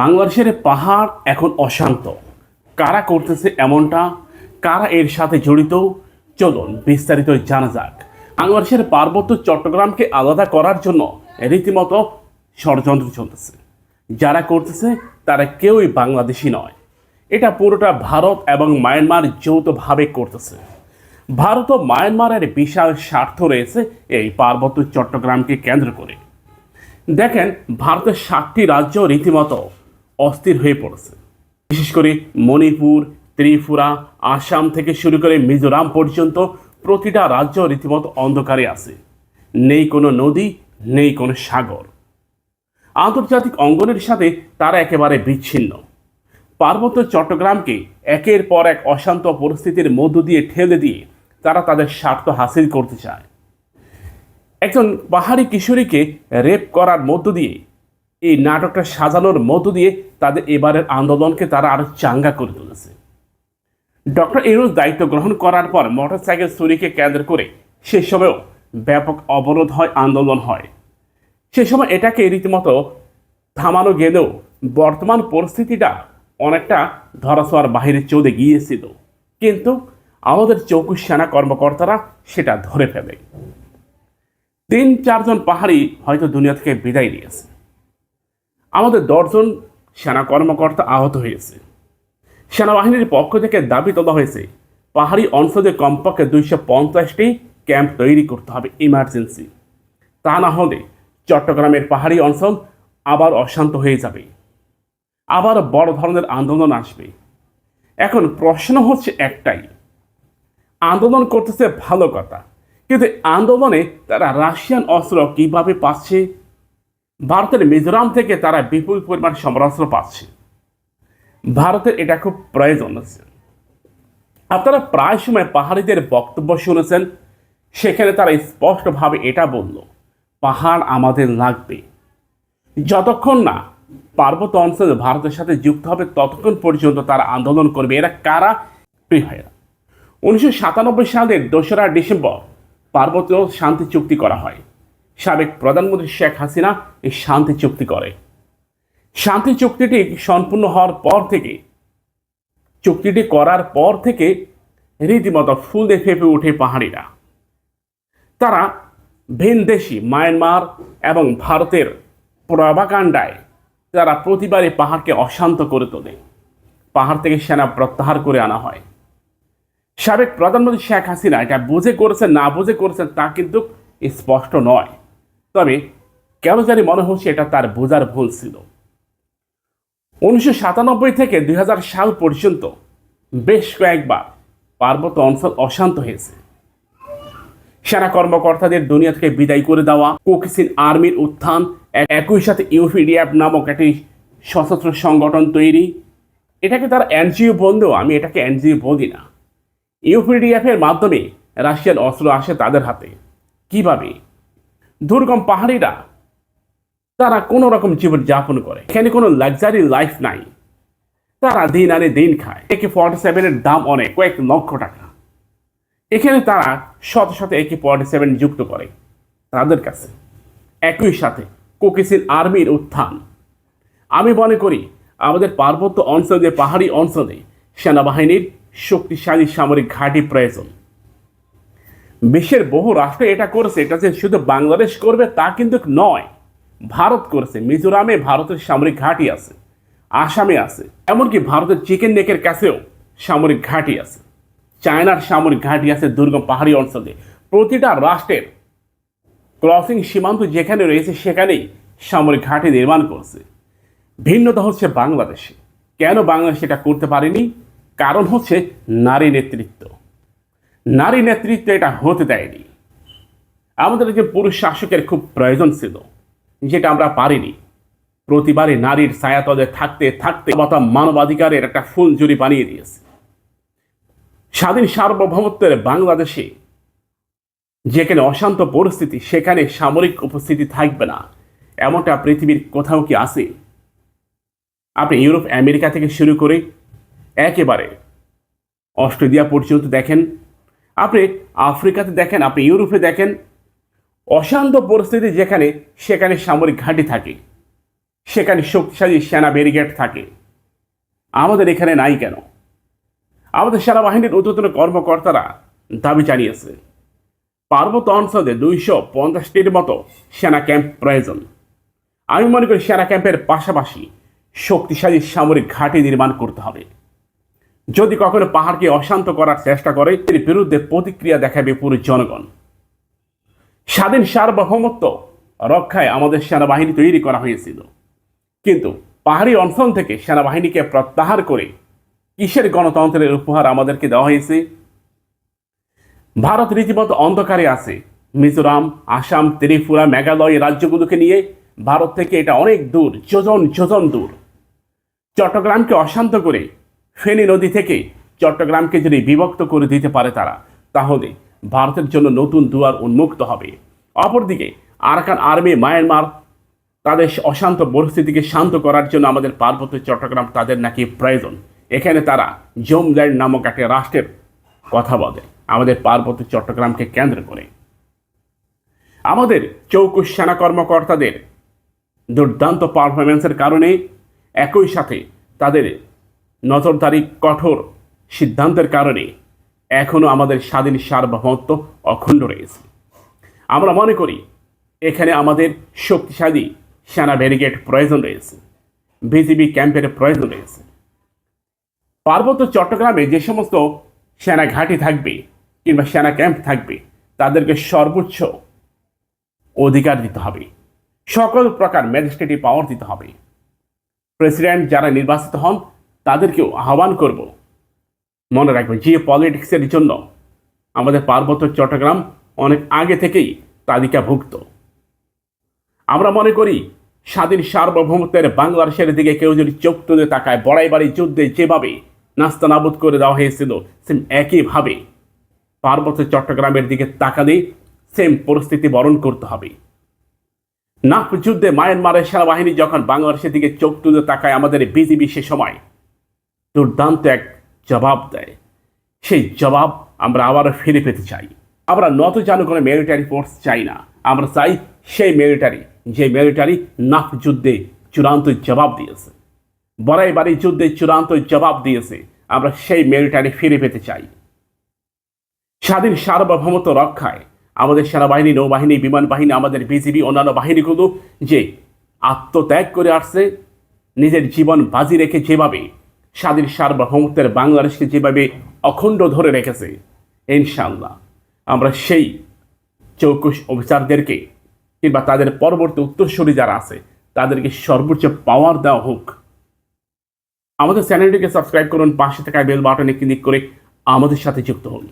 বাংলাদেশের পাহাড় এখন অশান্ত। কারা করতেছে এমনটা? কারা এর সাথে জড়িত? চলুন বিস্তারিত জানা যাক। বাংলাদেশের পার্বত্য চট্টগ্রামকে আলাদা করার জন্য রীতিমতো ষড়যন্ত্র চলতেছে। যারা করতেছে, তারা কেউই বাংলাদেশি নয়। এটা পুরোটা ভারত এবং মায়ানমার যৌথভাবে করতেছে। ভারত ও মায়ানমারের বিশাল স্বার্থ রয়েছে এই পার্বত্য চট্টগ্রামকে কেন্দ্র করে। দেখেন, ভারতের সাতটি রাজ্য রীতিমতো অস্থির হয়ে পড়েছে। বিশেষ করে মণিপুর, ত্রিপুরা, আসাম থেকে শুরু করে মিজোরাম পর্যন্ত প্রতিটা রাজ্য রীতিমতো অন্ধকারে আছে। নেই কোনো নদী, নেই কোনো সাগর। আন্তর্জাতিক অঙ্গনের সাথে তারা একেবারে বিচ্ছিন্ন। পার্বত্য চট্টগ্রামকে একের পর এক অশান্ত পরিস্থিতির মধ্য দিয়ে ঠেলে দিয়ে তারা তাদের স্বার্থ হাসিল করতে চায়। একজন পাহাড়ি কিশোরীকে রেপ করার মধ্য দিয়ে এই নাটকটা সাজানোর মধ্য দিয়ে তাদের এবারের আন্দোলনকে তারা আরও চাঙ্গা করে তুলেছে। ডক্টর ইউনুস দায়িত্ব গ্রহণ করার পর মোটরসাইকেল চুরিকে কেন্দ্র করে সে সময়ও ব্যাপক অবরোধ হয়, আন্দোলন হয়। সে সময় এটাকে রীতিমতো থামানো গেলেও বর্তমান পরিস্থিতিটা অনেকটা ধরাছোঁয়ার বাহিরে চলে গিয়েছিল। কিন্তু আমাদের চৌকুশ সেনা কর্মকর্তারা সেটা ধরে ফেলে। তিন চারজন পাহাড়ি হয়তো দুনিয়া থেকে বিদায় নিয়েছে। আমাদের দশজন সেনা কর্মকর্তা আহত হয়েছে। সেনাবাহিনীর পক্ষ থেকে দাবি তোলা হয়েছে, পাহাড়ি অঞ্চলে কমপক্ষে দুইশো পঞ্চাশটি ক্যাম্প তৈরি করতে হবে ইমার্জেন্সি। তা না হলে চট্টগ্রামের পাহাড়ি অঞ্চল আবার অশান্ত হয়ে যাবে। আবার বড় ধরনের আন্দোলন আসবে। এখন প্রশ্ন হচ্ছে একটাই, আন্দোলন করতেছে ভালো কথা, কিন্তু আন্দোলনে তারা রাশিয়ান অস্ত্র কীভাবে পাচ্ছে ভারতের মিজোরাম থেকে তারা বিপুল পরিমাণ সমরাস্ত্র পাচ্ছে। ভারতের এটা খুব প্রয়োজন আছে। আপনারা প্রায় সময় পাহাড়িদের বক্তব্য শুনেছেন, সেখানে তারা স্পষ্টভাবে এটা বলল, পাহাড় আমাদের লাগবে। যতক্ষণ না পার্বত্য অঞ্চল ভারতের সাথে যুক্ত হবে, ততক্ষণ পর্যন্ত তারা আন্দোলন করবে। এরা কারা? উনিশশো সাতানব্বই সালের দোসরা ডিসেম্বর পার্বত্য শান্তি চুক্তি করা হয়। সাবেক প্রধানমন্ত্রী শেখ হাসিনা এই শান্তি চুক্তি করে। শান্তি চুক্তিটি সম্পূর্ণ হওয়ার পর থেকে, চুক্তিটি করার পর থেকে রীতিমতো ফুল ফুলে ফেপে ওঠে পাহাড়িরা। তারা ভিনদেশি মায়ানমার এবং ভারতের প্রভাকাণ্ডায় তারা প্রতিবারই পাহাড়কে অশান্ত করে তোলে। পাহাড় থেকে সেনা প্রত্যাহার করে আনা হয়। সাবেক প্রধানমন্ত্রী শেখ হাসিনা এটা বুঝে করেছেন, না বুঝে করেছেন তা কিন্তু স্পষ্ট নয়। তবে কেন জানি মনে হচ্ছে এটা তার বোঝার ভুল ছিল। উনিশশো সাতানব্বই থেকে দুই হাজার সাল পর্যন্ত বেশ কয়েকবার পার্বত্য অঞ্চল অশান্ত হয়েছে। সেনা কর্মকর্তাদের দুনিয়া থেকে বিদায় করে দেওয়া কোকিসিন আর্মির উত্থান, একই সাথে ইউপিডিএফ নামক একটি সশস্ত্র সংগঠন তৈরি। এটাকে তারা এনজিও বললেও আমি এটাকে এনজিও বলি না। ইউপিডিএফ এর মাধ্যমে রাশিয়ান অস্ত্র আসে তাদের হাতে। কীভাবে? দুর্গম পাহাড়িরা, তারা কোনো রকম জীবন যাপন করে। এখানে কোনো লাক্সারি লাইফ নাই। তারা দিন আনে দিন খায়। একে ফর্টি সেভেনের দাম অনেক, কয়েক লক্ষ টাকা। এখানে তারা শত শত একে ফর্টি সেভেন যুক্ত করে তাদের কাছে। একই সাথে কোকিসিন আর্মির উত্থান। আমি মনে করি, আমাদের পার্বত্য অঞ্চলে পাহাড়ি অঞ্চলে সেনাবাহিনীর শক্তিশালী সামরিক ঘাঁটি প্রয়োজন। বিশ্বের বহু রাষ্ট্র এটা করেছে, এটা যে শুধু বাংলাদেশ করবে তা কিন্তু নয়, ভারত করেছে। মিজোরামে ভারতের সামরিক ঘাঁটি আছে, আসামে আছে, এমনকি ভারতের চিকেন নেকের কাছেও সামরিক ঘাঁটি আছে। চায়নার সামরিক ঘাঁটি আছে দুর্গম পাহাড়ি অঞ্চলে। প্রতিটা রাষ্ট্রের ক্রসিং সীমান্ত যেখানে রয়েছে, সেখানেই সামরিক ঘাঁটি নির্মাণ করছে। ভিন্নতা হচ্ছে বাংলাদেশে। কেন বাংলাদেশ এটা করতে পারেনি? কারণ হচ্ছে নারী নেতৃত্ব। নারী নেতৃত্ব এটা হতে দেয়নি। আমাদের যে পুরুষ শাসকের খুব প্রয়োজন ছিল, যেটা আমরা পারিনি। প্রতিবারে নারীর ছায়াতলে থাকতে থাকতে মাতা মানবাধিকারের একটা ফুল জুড়ি বানিয়ে দিয়েছে। স্বাধীন সার্বভৌমত্বের বাংলাদেশে যেখানে অশান্ত পরিস্থিতি, সেখানে সামরিক উপস্থিতি থাকবে না, এমনটা পৃথিবীর কোথাও কি আছে? আপনি ইউরোপ, আমেরিকা থেকে শুরু করে একেবারে অস্ট্রেলিয়া পর্যন্ত দেখেন আপনি আফ্রিকাতে দেখেন, আপনি ইউরোপে দেখেন, অশান্ত পরিস্থিতি যেখানে, সেখানে সামরিক ঘাঁটি থাকে। সেখানে শক্তিশালী সেনা ব্যারিকেড থাকে। আমাদের এখানে নাই কেন? আমাদের সেনাবাহিনীর ঊর্ধ্বতন কর্মকর্তারা দাবি জানিয়েছে, পার্বত্য অঞ্চলে দুইশো পঞ্চাশটির মতো সেনা ক্যাম্প প্রয়োজন। আমি মনে করি সেনা ক্যাম্পের পাশাপাশি শক্তিশালী সামরিক ঘাঁটি নির্মাণ করতে হবে। যদি কখনো পাহাড়কে অশান্ত করার চেষ্টা করে, এর বিরুদ্ধে প্রতিক্রিয়া দেখাবে পুরো জনগণ। স্বাধীন সার্বভৌমত্ব রক্ষায় আমাদের সেনাবাহিনী তৈরি করা হয়েছিল। কিন্তু পাহাড়ি অঞ্চল থেকে সেনাবাহিনীকে প্রত্যাহার করে কিসের গণতন্ত্রের উপহার আমাদেরকে দেওয়া হয়েছে? ভারত রীতিমতো অন্ধকারে আছে। মিজোরাম, আসাম, ত্রিপুরা, মেঘালয় রাজ্যগুলোকে নিয়ে ভারত থেকে এটা অনেক দূর, যোজন যোজন দূর। চট্টগ্রামকে অশান্ত করে ফেনী নদী থেকে চট্টগ্রামকে যদি বিভক্ত করে দিতে পারে তারা, তাহলে ভারতের জন্য নতুন দুয়ার উন্মুক্ত হবে। অপরদিকে, আরাকান আর্মি মায়ানমার তাদের অশান্ত পরিস্থিতিকে শান্ত করার জন্য আমাদের পার্বত্য চট্টগ্রাম তাদের নাকি প্রয়োজন। এখানে তারা জোমল্যান্ড নামক একটা রাষ্ট্রের কথা বলে, আমাদের পার্বত্য চট্টগ্রামকে কেন্দ্র করে। আমাদের চৌকুশ সেনা কর্মকর্তাদের দুর্দান্ত পারফরমেন্সের কারণে একই সাথে তাদের নজরদারি কঠোর সিদ্ধান্তের কারণে এখনও আমাদের স্বাধীন সার্বভৌমত্ব অখণ্ড রয়েছে। আমরা মনে করি এখানে আমাদের শক্তিশালী সেনা ব্যারিগেড প্রয়োজন রয়েছে, বিজিবি ক্যাম্পের প্রয়োজন রয়েছে। পার্বত্য চট্টগ্রামে যে সমস্ত সেনা ঘাঁটি থাকবে কিংবা সেনা ক্যাম্প থাকবে, তাদেরকে সর্বোচ্চ অধিকার দিতে হবে। সকল প্রকার ম্যাজিস্ট্রেটি পাওয়ার দিতে হবে। প্রেসিডেন্ট যারা নির্বাচিত হন তাদেরকেও আহ্বান করব। মনে রাখবেন জিও পলিটিক্সের জন্য আমাদের পার্বত্য চট্টগ্রাম অনেক আগে থেকেই তালিকাভুক্ত। আমরা মনে করি, স্বাধীন সার্বভৌমত্বের বাংলাদেশের দিকে কেউ যদি চোখ তুলে তাকায়, বড়াই বাড়ি যুদ্ধে যেভাবে নাস্তা নাবুদ করে দেওয়া হয়েছিল, সেম একইভাবে পার্বত্য চট্টগ্রামের দিকে তাকালে সেম পরিস্থিতি বরণ করতে হবে। নাফ যুদ্ধে মায়ানমারের সেনাবাহিনী যখন বাংলাদেশের দিকে চোখ তুলে তাকায় আমাদের বিজিবি সে সময় দুর্দান্ত এক জবাব দেয়। সেই জবাব আমরা আবারও ফিরে পেতে চাই। আমরা নত জানো কোনো মিলিটারি ফোর্স চাই না। আমরা চাই সেই মিলিটারি যে মিলিটারি নাফ যুদ্ধে চূড়ান্ত জবাব দিয়েছে। বড়াই বাড়ি যুদ্ধে চূড়ান্ত জবাব দিয়েছে। আমরা সেই মিলিটারি ফিরে পেতে চাই। স্বাধীন সার্বভৌমত্ব রক্ষায় আমাদের সেনাবাহিনী, নৌবাহিনী বিমান বাহিনী আমাদের বিজিবি, অন্যান্য বাহিনীগুলো যে আত্মত্যাগ করে আসছে, নিজের জীবন বাজি রেখে যেভাবে স্বাধীন সার্বভৌমত্বের বাংলাদেশকে যেভাবে অখণ্ড ধরে রেখেছে ইনশাল্লাহ আমরা সেই চৌকুশ অফিসারদেরকে কিংবা তাদের পরবর্তী উত্তরসূরি যারা আছে, তাদেরকে সর্বোচ্চ পাওয়ার দেওয়া হোক। আমাদের চ্যানেলটিকে সাবস্ক্রাইব করুন, পাশে থাকা বেল বাটনে ক্লিক করে আমাদের সাথে যুক্ত হন।